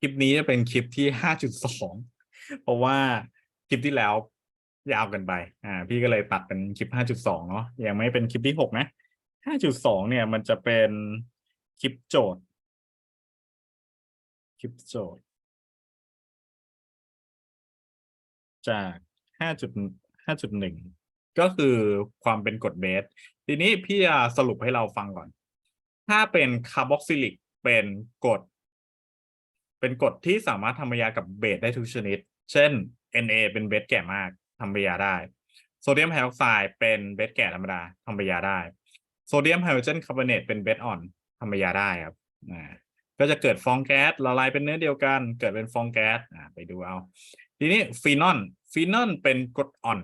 คลิปนี้จะเป็นคลิปที่ห้าจุดสองเพราะว่าคลิปที่แล้วยาวเกินไป อ่า พี่ก็เลยตัดเป็นคลิปห้าจุดสองเนาะ ยังไม่เป็นคลิปที่หกนะห้าจุดสองเนี่ย มันจะเป็นคลิปโจทย์ คลิปโจทย์ จากห้าจุดห้าจุดหนึ่งก็คือความเป็นกรดเบส ทีนี้พี่จะสรุปให้เราฟังก่อน ถ้าเป็นคาร์บอกซิลิกเป็นกรด เป็นกรดที่สามารถทำปฏิกิริยากับเบสได้ทุกชนิด เช่น Na เป็นเบสแก่มากทำปฏิกิริยาได้ โซเดียมไฮดรอกไซด์เป็นเบสแก่ธรรมดาทำปฏิกิริยาได้ โซเดียมไฮโดรเจนคาร์บอเนตเป็นเบสอ่อนทำปฏิกิริยาได้ครับอ่าก็จะเกิดฟองแก๊สละลายเป็นเนื้อเดียวกัน เกิดเป็นฟองแก๊สอ่าไปดูเอา ทีนี้ฟีนอลฟีนอลเป็นกรดอ่อน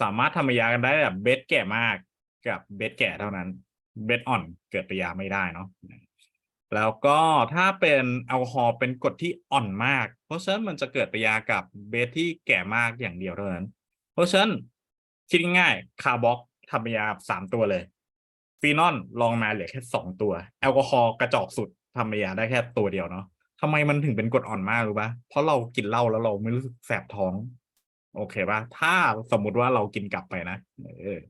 สามารถทำปฏิกิริยากันได้แบบเบสแก่มากกับเบสแก่เท่านั้น เบสอ่อนเกิดปฏิกิริยาไม่ได้เนาะ แล้วก็ถ้าเป็นแอลกอฮอล์เป็นกรดที่อ่อนมาก เพราะฉะนั้นมันจะเกิดปฏิกิริยากับเบสที่แก่มากอย่างเดียวเท่านั้น เพราะฉะนั้นคิดง่ายๆคาร์บอกทำปฏิกิริยาสามตัวเลยฟีนอลลองมาเหลือแค่สองตัว แอลกอฮอล์กระจอกสุดทำปฏิกิริยาได้แค่ตัวเดียวเนาะทำไมมันถึงเป็นกรดอ่อนมากรู้ปะเพราะเรากินเหล้าแล้วเราไม่รู้สึกแสบท้อง โอเคปะถ้าสมมุติว่าเรากินกลับไปนะเออ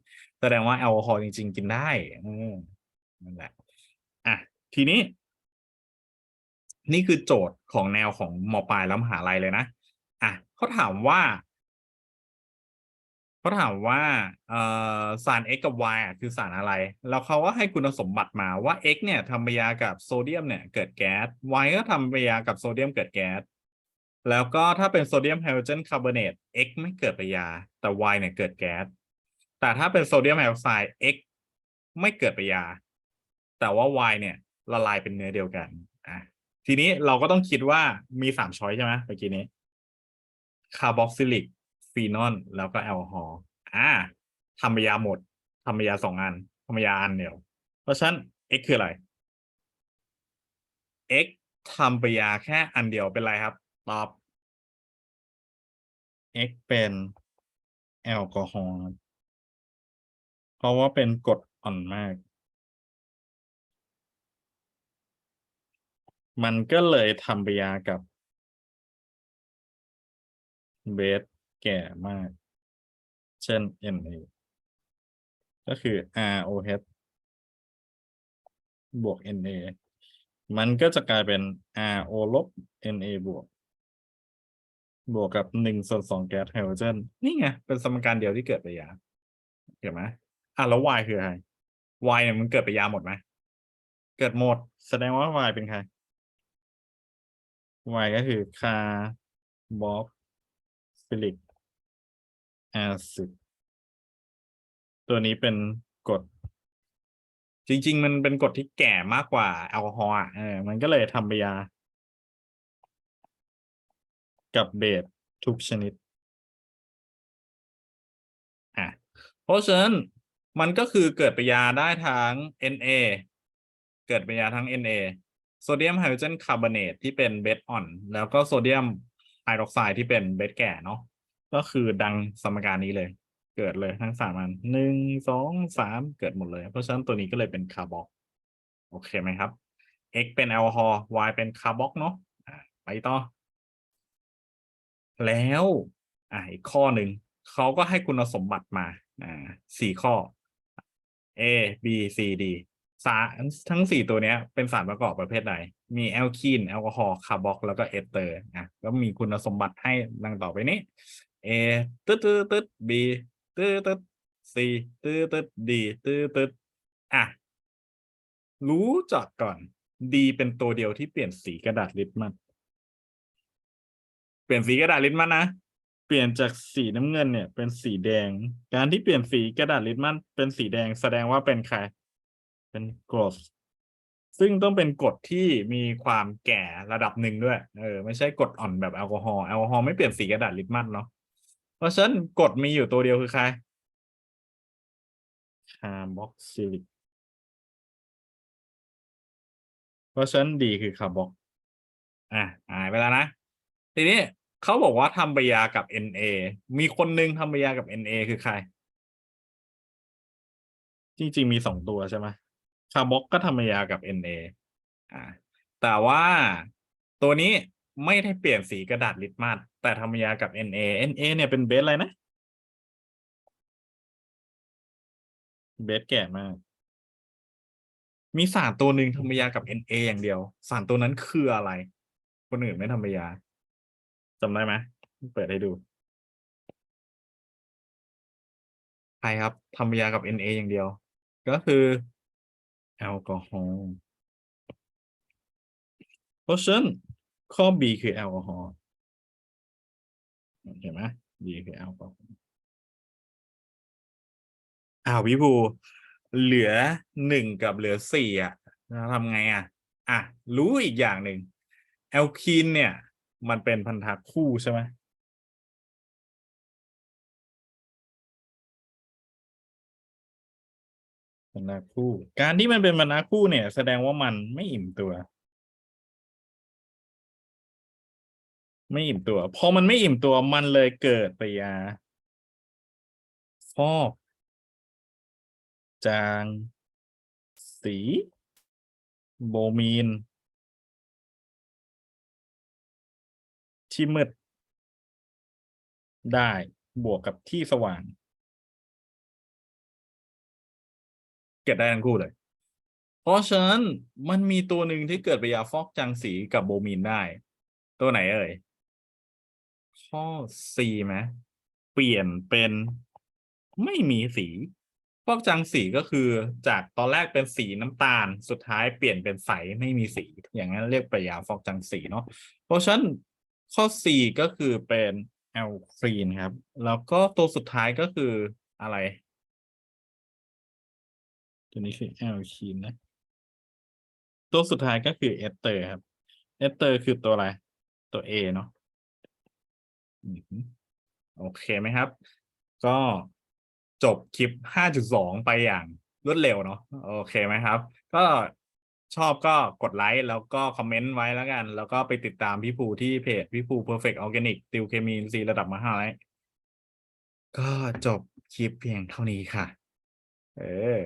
แสดงว่าแอลกอฮอล์จริง ๆ กินได้เออนั่นแหละอะทีนี้ นี่คือโจทย์ของแนวของมปลายแล้วมหาลัยเลยนะอะเขาถามว่าเขาถามว่าเออสาร x กับ y อะคือสารอะไร แล้วเขาก็ให้คุณสมบัติมาว่า x เนี่ยทำปฏิกิริยากับโซเดียมเนี่ยเกิดแก๊ส y ก็ทำปฏิกิริยากับโซเดียมเกิดแก๊ส แล้วก็ถ้าเป็นโซเดียมไฮโดรเจนคาร์บอเนต x ไม่เกิดปฏิกิริยา แต่ y เนี่ยเกิดแก๊ส แต่ถ้าเป็นโซเดียมไฮดรอกไซด์ x ไม่เกิดปฏิกิริยา แต่ว่า y เนี่ยละลายเป็นเนื้อเดียวกันอะ ทีนี้เราก็ต้องคิดว่ามีสามช้อยใช่ไหมเมื่อกี้นี้คาร์บอกซิลิกฟีนอลแล้วก็แอลกอฮอล์อ่าทำปยาหมดทำปยาสองอันทำปยาอันเดียว เพราะฉะนั้น x คืออะไร x ทำปฏิกิริยาแค่อันเดียวเป็นไรครับ ตอบ x เป็นแอลกอฮอล์เพราะว่าเป็นกรดอ่อนมาก มันก็เลยทำปฏิกิริยากับเบสแก่มาก เช่น Na ก็คือ ROH บวก Na มันก็จะกลายเป็น RO ลบ Na บวก บวกกับหนึ่งส่วนสองแก๊สไฮโดรเจนนี่ไง เป็นสมการเดียวที่เกิดปฏิกิริยาเห็นไหมอะแล้ว Y คืออะไร Y เนี่ยมันเกิดปฏิกิริยาหมดไหม เกิดหมด แสดงว่า Y เป็นใคร Y ก็คือคาร์บอกซิลิกแอซิดตัวนี้เป็นกรดจริง ๆ มันเป็นกรดที่แก่มากกว่าแอลกอฮอล์อะเออมันก็เลยทำปยา กับเบสทุกชนิดอะเพราะฉะนั้นมันก็คือเกิดปยาได้ทั้ง Na เกิดปฏิกิริยาทั้ง Na โซเดียมไฮโดรเจนคาร์บอเนตที่เป็นเบสอ่อน แล้วก็โซเดียมไฮดรอกไซด์ที่เป็นเบสแก่เนาะก็คือดังสมการนี้เลย เกิดเลยทั้งสามอันหนึ่งสองสามเกิดหมดเลย เพราะฉะนั้นตัวนี้ก็เลยเป็นคาร์บอกโอเคไหมครับ x เป็นแอลกอฮอล์ y เป็นคาร์บอกเนาะไปต่อ แล้วอ่าอีกข้อหนึ่งเขาก็ให้คุณสมบัติมาอ่าสี่ข้อ A B C D สารทั้งสี่ตัวเนี้ยเป็นสารประกอบประเภทใดมีแอลคีนแอลกอฮอล์คาร์บอกแล้วก็เอสเตอร์อะก็มีคุณสมบัติให้ดังต่อไปนี้ A ตึ๊ดตึ๊ดตึ๊ด B ตึ๊ดตึ๊ด C ตึ๊ดตึ๊ด D ตึ๊ดตึ๊ดอะรู้จักก่อน D เป็นตัวเดียวที่เปลี่ยนสีกระดาษลิตมัสเปลี่ยนสีกระดาษลิตมัสนะเปลี่ยนจากสีน้ำเงินเนี่ยเป็นสีแดง การที่เปลี่ยนสีกระดาษลิตมัสเป็นสีแดงแสดงว่าเป็นใคร เป็นกรดซึ่งต้องเป็นกรดที่มีความแก่ระดับหนึ่งด้วย เออ ไม่ใช่กรดอ่อนแบบแอลกอฮอล์แอลกอฮอล์ไม่เปลี่ยนสีกระดาษลิตมัสเนาะเพราะฉะนั้นกรดมีอยู่ตัวเดียวคือใครคาร์บอกซิลิกเพราะฉะนั้นดีคือคาร์บอกอะหายไปแล้วนะ ทีนี้เขาบอกว่าทำปฏิกิริยากับ Na มีคนหนึ่งทำปฏิกิริยากับ Na คือใคร จริง ๆ มีสองตัวใช่ไหม คาร์บ็อกก็ทำปฏิกิริยากับ Na อ่าแต่ว่าตัวนี้ไม่ได้เปลี่ยนสีกระดาษลิตมัสแต่ทำยากับ Na Na เนี่ยเป็นเบสอะไรนะเบสแก่มาก มีสารตัวหนึ่งทำยากับ Na อย่างเดียว สารตัวนั้นคืออะไร คนอื่นไม่ทำยาจำได้ไหมเปิดให้ดู ใครครับทำยากับ Na อย่างเดียว ก็คือ แอลกอฮอล์เพราะฉะนั้นข้อ B คือแอลกอฮอล์เห็นไหม B คือแอลกอฮอล์อ้าววิภูเหลือหนึ่งกับเหลือสี่อะทำไงอะ อะ รู้อีกอย่างหนึ่งแอลคีนเนี่ย มันเป็นพันธะคู่ใช่ไหม บรรณาคู่ การที่มันเป็นบรรณาคู่เนี่ย แสดงว่ามันไม่อิ่มตัว ไม่อิ่มตัว พอมันไม่อิ่มตัวมันเลยเกิดปฏิกิริยาฟอกจางสี โบมีน ที่มืดได้บวกกับที่สว่าง เกิดได้ทั้งคู่เลย เพราะฉะนั้นมันมีตัวหนึ่งที่เกิดปฏิกิริยาฟอกจางสีกับโบมีนได้ ตัวไหนเอ่ย ข้อ C ไหมเปลี่ยนเป็นไม่มีสี ฟอกจางสีก็คือจากตอนแรกเป็นสีน้ำตาล สุดท้ายเปลี่ยนเป็นใสไม่มีสี อย่างนั้นเรียกปฏิกิริยาฟอกจางสีเนาะ เพราะฉะนั้นข้อ C ก็คือเป็นแอลฟีนครับ แล้วก็ตัวสุดท้ายก็คืออะไร ตัวนี้คือแอลคีนนะ ตัวสุดท้ายก็คือเอสเตอร์ครับ เอสเตอร์คือตัวอะไร ตัว A เนาะโอเคไหมครับ ก็จบคลิป 5.2 ไปอย่างรวดเร็วเนาะโอเคไหมครับ ก็ชอบก็กดไลค์แล้วก็คอมเมนต์ไว้แล้วกัน แล้วก็ไปติดตามพี่ภูที่เพจพี่ภู Perfect Organic ติวเคมีอินทรีย์ระดับมหาลัยก็จบคลิปเพียงเท่านี้ค่ะ เออ